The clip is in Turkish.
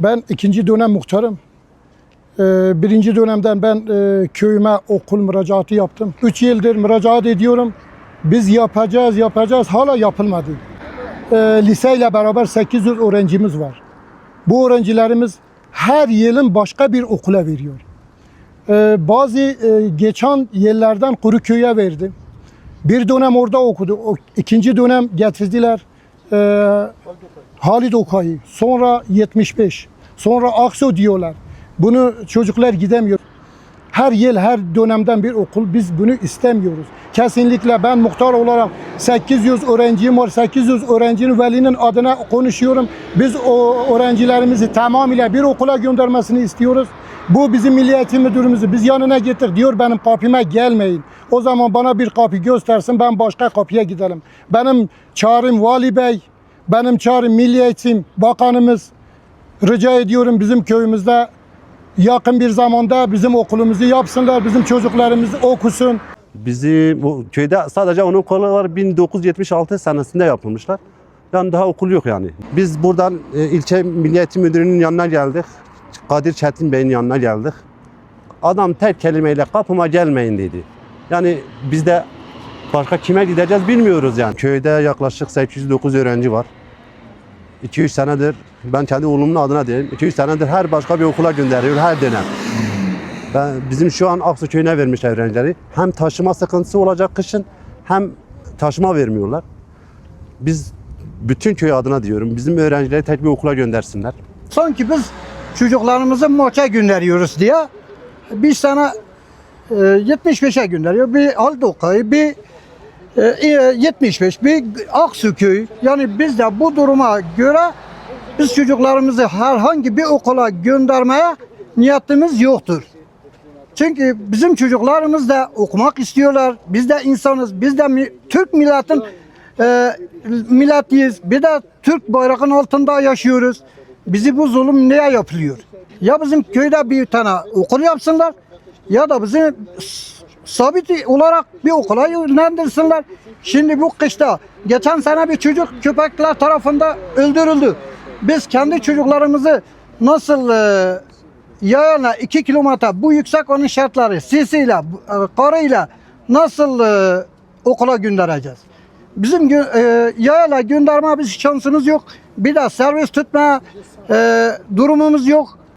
Ben ikinci dönem muhtarım. Ee, birinci dönemden ben e, köyüme okul müracaatı yaptım. Üç yıldır müracaat ediyorum. Biz yapacağız, yapacağız. Hala yapılmadı. Ee, liseyle beraber 800 öğrencimiz var. Bu öğrencilerimiz her yılın başka bir okula veriyor. Ee, bazı e, geçen yıllardan Kuruköy'e verdim. Bir dönem orada okudu. O, ikinci dönem getirdiler. Ee, Halid Okay'ı. Sonra 75. Sonra Akso diyorlar. Bunu çocuklar gidemiyor. Her yıl, her dönemden bir okul. Biz bunu istemiyoruz. Kesinlikle ben muhtar olarak 800 öğrencim var. 800 öğrencinin velinin adına konuşuyorum. Biz o öğrencilerimizi tamamıyla bir okula göndermesini istiyoruz. Bu bizim Milli Eğitim Müdürümüzü biz yanına gittik diyor benim kapıma gelmeyin. O zaman bana bir kapı göstersin ben başka kapıya gidelim. Benim çağrım Vali Bey, benim çağrım Milli Eğitim Bakanımız. Rica ediyorum bizim köyümüzde yakın bir zamanda bizim okulumuzu yapsınlar, bizim çocuklarımız okusun. Bizi bu köyde sadece onun okulu var 1976 senesinde yapılmışlar. Yani daha okul yok yani. Biz buradan e, ilçe Milli Eğitim Müdürü'nün yanına geldik. Kadir Çetin Bey'in yanına geldik. Adam tek kelimeyle kapıma gelmeyin dedi. Yani biz de başka kime gideceğiz bilmiyoruz yani. Köyde yaklaşık 809 öğrenci var. 200 senedir ben kendi oğlumun adına diyeyim. 200 senedir her başka bir okula gönderiyor her dönem. Ben, bizim şu an Aksu köyüne vermiş öğrencileri. Hem taşıma sıkıntısı olacak kışın hem taşıma vermiyorlar. Biz bütün köy adına diyorum bizim öğrencileri tek bir okula göndersinler. Sanki biz çocuklarımızı maça gönderiyoruz diye bir sana e, 75'e gönderiyor. Bir Aldokay, bir 75, bir Aksuköy. Yani biz de bu duruma göre biz çocuklarımızı herhangi bir okula göndermeye niyetimiz yoktur. Çünkü bizim çocuklarımız da okumak istiyorlar. Biz de insanız. Biz de Türk milletin e, milletiyiz. Bir de Türk bayrağının altında yaşıyoruz. Bizi bu zulüm neye yapılıyor? Ya bizim köyde bir tane okul yapsınlar ya da bizi s- sabit olarak bir okula yönlendirsinler. Şimdi bu kışta geçen sene bir çocuk köpekler tarafında öldürüldü. Biz kendi çocuklarımızı nasıl e, yayana 2 kilometre bu yüksek onun şartları sisiyle, e, karıyla nasıl e, okula göndereceğiz? Bizim e, yayala gönderme biz şansımız yok. Bir de servis tutma e, durumumuz yok.